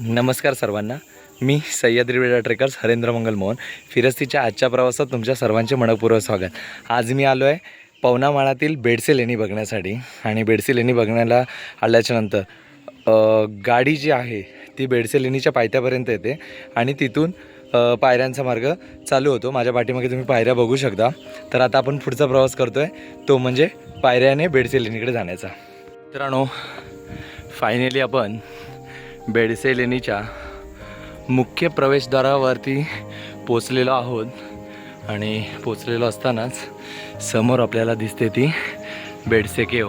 नमस्कार सर्वांना. मी सह्याद्री वेडा ट्रेकर्स हरेंद्र मंगल मोहन. फिरस्तीच्या आजच्या प्रवासात तुमच्या सर्वांचे मनपूर्वक स्वागत. आज मी आलो आहे पवनामाळातील बेडसे लेणी बघण्यासाठी आणि बेडसे लेणी बघण्याला आल्याच्यानंतर गाडी जी आहे ती बेडसे लेणीच्या पायथ्यापर्यंत येते आणि तिथून पायऱ्यांचा मार्ग चालू होतो. माझ्या पाठीमागे तुम्ही पायऱ्या बघू शकता. तर आता आपण पुढचा प्रवास करतो आहे तो म्हणजे पायऱ्याने बेडसे लेणीकडे जाण्याचा. मित्रांनो फायनली आपण बेडसे लेणीच्या मुख्य प्रवेशद्वारावरती पोचलेलो आहोत. आणि पोचलेलो असतानाच समोर आपल्याला दिसते ती बेडसे केव.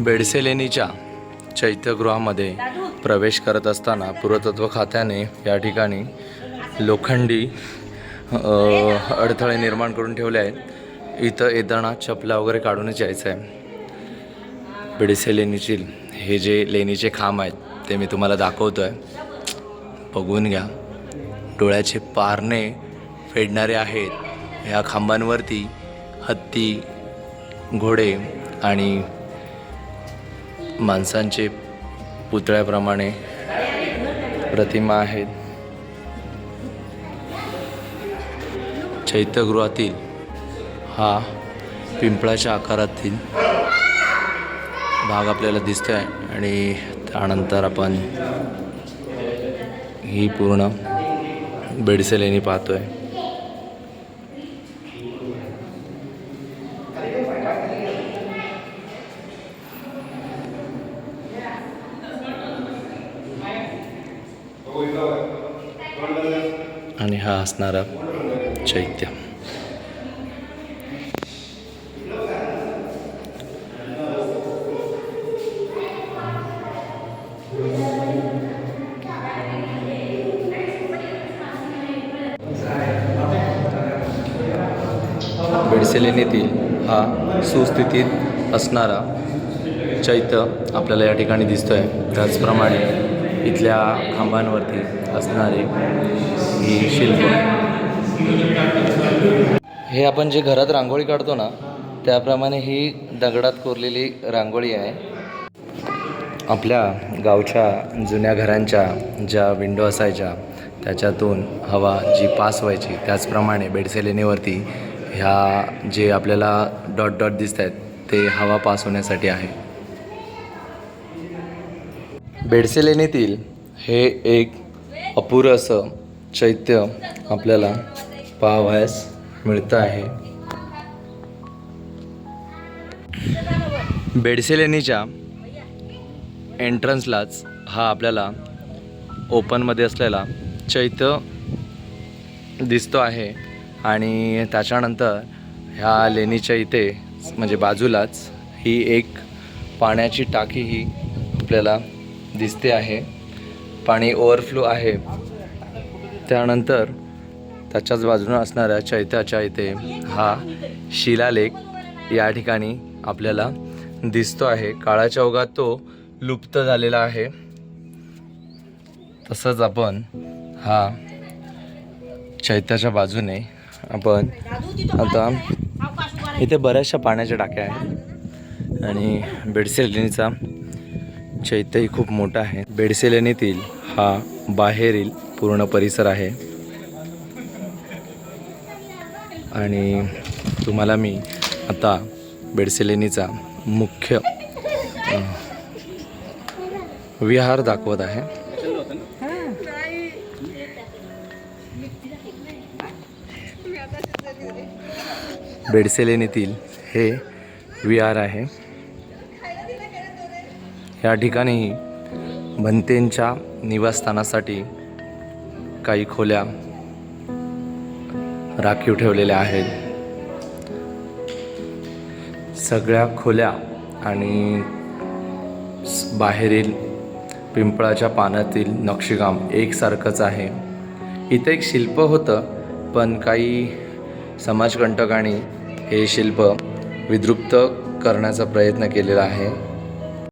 बेडसे लेणीच्या चैत्यगृहामध्ये प्रवेश करत असताना पुरातत्व खात्याने या ठिकाणी लोखंडी अडथळे निर्माण करून ठेवले आहेत. इथं येताना चपला वगैरे काढूनच यायचं आहे बेडसे लेणीची हे जे लेणीचे खांब आहेत ते मी तुम्हाला दाखवतो आहे बघून घ्या. डोळ्याचे पारणे फेडणारे आहेत. या खांबांवरती हत्ती घोडे आणि माणसांचे पुतळ्याप्रमाणे प्रतिमा आहेत. चैत्यगृहातील हा पिंपळाच्या आकारातील भाग आपल्याला दिसतो आहे आणि त्यानंतर आपण ही पूर्ण बेडसेलेनी पाहतो आहे आणि हा असणारा चैत्य. बेडसेलेनीतील हा सुस्थितीत असणारा चैत्य आपल्याला या ठिकाणी दिसतो आहे त्याचप्रमाणे इथल्या खांबांवरती असणारे ही शिल्प. हे आपण जे घरात रांगोळी काढतो ना त्याप्रमाणे ही दगडात कोरलेली रांगोळी आहे. आपल्या गावच्या जुन्या घरांच्या ज्या विंडो असायच्या त्याच्यातून हवा जी पास व्हायची त्याचप्रमाणे बेडसेलेनीवरती ह्या जे आपल्याला डॉट डॉट दिसत आहेत ते हवा पास होण्यासाठी आहे. बेडसे लेणीतील हे एक अपुरं असं चैत्य आपल्याला पाहावयास मिळतं आहे. बेडसे लेणीच्या एंट्रन्सलाच हा आपल्याला ओपनमध्ये असलेला चैत्य दिसतो आहे. आणि त्याच्यानंतर ह्या लेणीच्या इथे म्हणजे बाजूलाच ही एक पाण्याची टाकी ही आपल्याला दिसते आहे. पाणी ओव्हरफ्लो आहे. त्यानंतर त्याच्याच बाजूनं असणाऱ्या चैत्याच्या इथे हा शिलालेख या ठिकाणी आपल्याला दिसतो आहे. काळाच्या ओघात तो लुप्त झालेला आहे. तसंच आपण हा चैत्याच्या बाजूने आपण आता इथे बऱ्याचशा पाण्याच्या टाक्या आहेत. आणि बेडसे लेणीचा चैत्यही खूप मोठा आहे. बेडसे लेणीतील हा बाहेरील पूर्ण परिसर आहे. आणि तुम्हाला मी आता बेडसे लेणीचा मुख्य विहार दाखवत आहे. बेडसे लेणीतील हे विहार आहे. या ठिकाणी भंतेंच्या निवासस्थानासाठी काही खोल्या राखीव ठेवलेल्या आहेत. सगळ्या खोल्या आणि बाहेरील पिंपळाच्या पानातील नक्षीकाम एकसारखंच आहे. इथं एक शिल्प होतं. पण काही समाजकंटकांनी हे शिल्प विद्रुप्त करण्याचा प्रयत्न केलेला आहे.